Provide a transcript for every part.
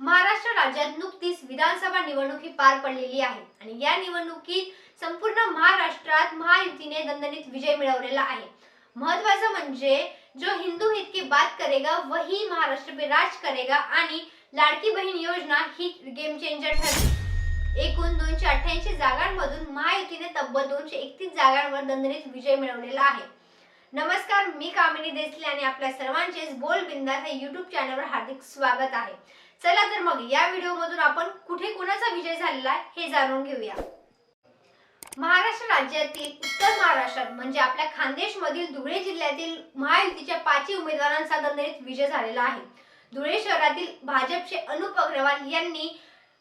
महाराष्ट्र राज्यात नुकतीच विधानसभा निवडणूक ही पार पडलेली आहे. आणि या निवडणुकीत संपूर्ण महाराष्ट्रात महायुतीने दणदणीत विजय मिळवलेला आहे. महत्वाचं म्हणजे जो हिंदू हित की बात करेगा वही महाराष्ट्र पे राज करेगा आणि लाडकी बहीण योजना ही गेम चेंजर ठरली. एकूण दोनशे अठ्ठ्याऐंशी जागांमधून महायुतीने तब्बल दोनशे एकतीस जागांवर दणदणीत विजय मिळवलेला आहे. नमस्कार मी कामिनी देसले आणि आपल्या सर्वांचेच बोल बिंदास हे युट्यूब चॅनलवर हार्दिक स्वागत आहे. चला तर मग या व्हिडिओ मधून आपण कुठे कुणाचा विजय झालेला आहे हे जाणून घेऊया. महाराष्ट्र राज्यातील उत्तर महाराष्ट्रात म्हणजे आपल्या खानदेश मधील धुळे जिल्ह्यातील महायुतीच्या पाचही उमेदवारांचा दणदणीत विजय झालेला आहे. धुळे शहरातील भाजपचे अनुप अग्रवाल यांनी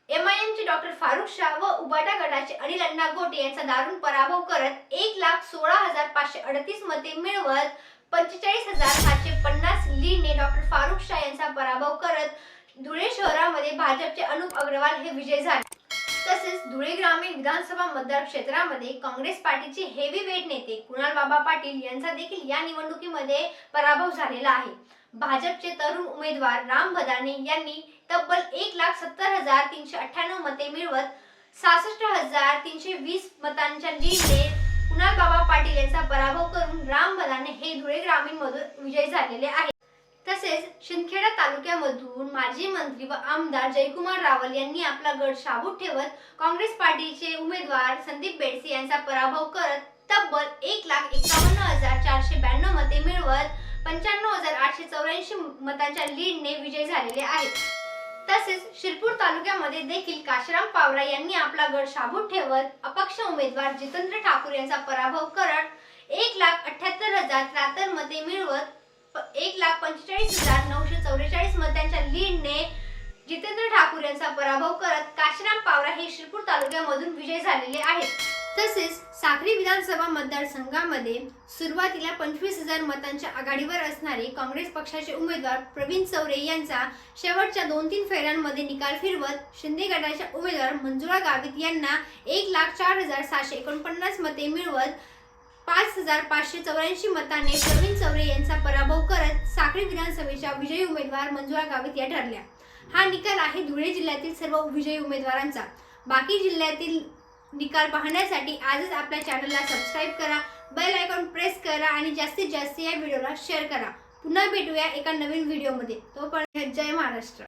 एम आय एमचे डॉक्टर फारुख शाह व उबाटा गटाचे अनिल अण्णा गोटे यांचा दारुण पराभव करत एक लाख सोळा हजार पाचशे अडतीस मते मिळवत पंचेचाळीस हजार सातशे पन्नास लीडने डॉक्टर फारुख शाह यांचा पराभव करत धुळे शहरामध्ये भाजपचे अनुप अग्रवाल हे विजय झाले. तसेच धुळे ग्रामीण विधानसभा मतदार क्षेत्रामध्ये काँग्रेस पार्टीचे हेवी वेट नेते कुणाल बाबा पाटील यांचा देखील या निवडणुकीमध्ये पराभव झालेला आहे. भाजपचे तरुण उमेदवार राम भदाने यांनी तब्बल एक लाख सत्तर हजार तीनशे अठ्ठ्याण्णव मते मिळवत सहासष्ट हजार तीनशे वीस मतांच्या लीडने कुणाल बाबा पाटील यांचा पराभव करून राम भदाने हे धुळे ग्रामीण मधून विजयी झालेले आहे तालुक्यामधून माजी मंत्री व आमदार जयकुमार रावल यांनी आपला गड शाबूत ठेवत काँग्रेस पार्टीचे उमेदवार संदीप बेडसे यांचा पराभव करत तब्बल एक लाख एकावन्न हजार चारशे ब्याण्णव मते मिळवत पंच्याण्णव हजार आठशे चौऱ्याऐंशी मतांच्या लीडने विजय झालेले आहेत. तसेच शिरपूर तालुक्यामध्ये देखील काशीराम पावरा यांनी आपला गड शाबूत ठेवत अपक्ष उमेदवार जितेंद्र ठाकूर यांचा पराभव करत एक लाख अठ्याहत्तर हजार त्र्याहत्तर मते मिळवत एक लाख पंचेचाळीस हजार नऊशे चौवेचाळीस मतांच्या लीडने जितेंद्र ठाकूर यांचा पराभव करत काशीराम पावरा हे शिरपूर तालुक्यामधून विजय झालेले आहेत. तसेच साखरी विधानसभा मतदारसंघामध्ये सुरुवातीला पंचवीस हजार मतांच्या आघाडीवर असणारे काँग्रेस पक्षाचे उमेदवार प्रवीण चौरे यांचा शेवटच्या दोन तीन फेऱ्यांमध्ये निकाल फिरवत शिंदे गटाच्या उमेदवार मंजुळा गावित यांना एक लाख चार हजार सहाशे एकोणपन्नास मते मिळवत पाच हजार पाचशे चौऱ्याऐंशी मताने प्रवीण चौरे यांचा पराभव करत साक्री विधानसभेच्या विजयी उमेदवार मंजुळा गावित या ठरल्या. हा निकाल आहे धुळे जिल्ह्यातील सर्व विजयी उमेदवारांचा. बाकी जिल्ह्यातील निकाल पाहण्यासाठी आजच आपल्या चॅनलला सबस्क्राईब करा बेल आयकॉन प्रेस करा आणि जास्तीत जास्त या व्हिडिओला शेअर करा. पुन्हा भेटूया एका नवीन व्हिडिओमध्ये. तोपर्यंत जय महाराष्ट्र.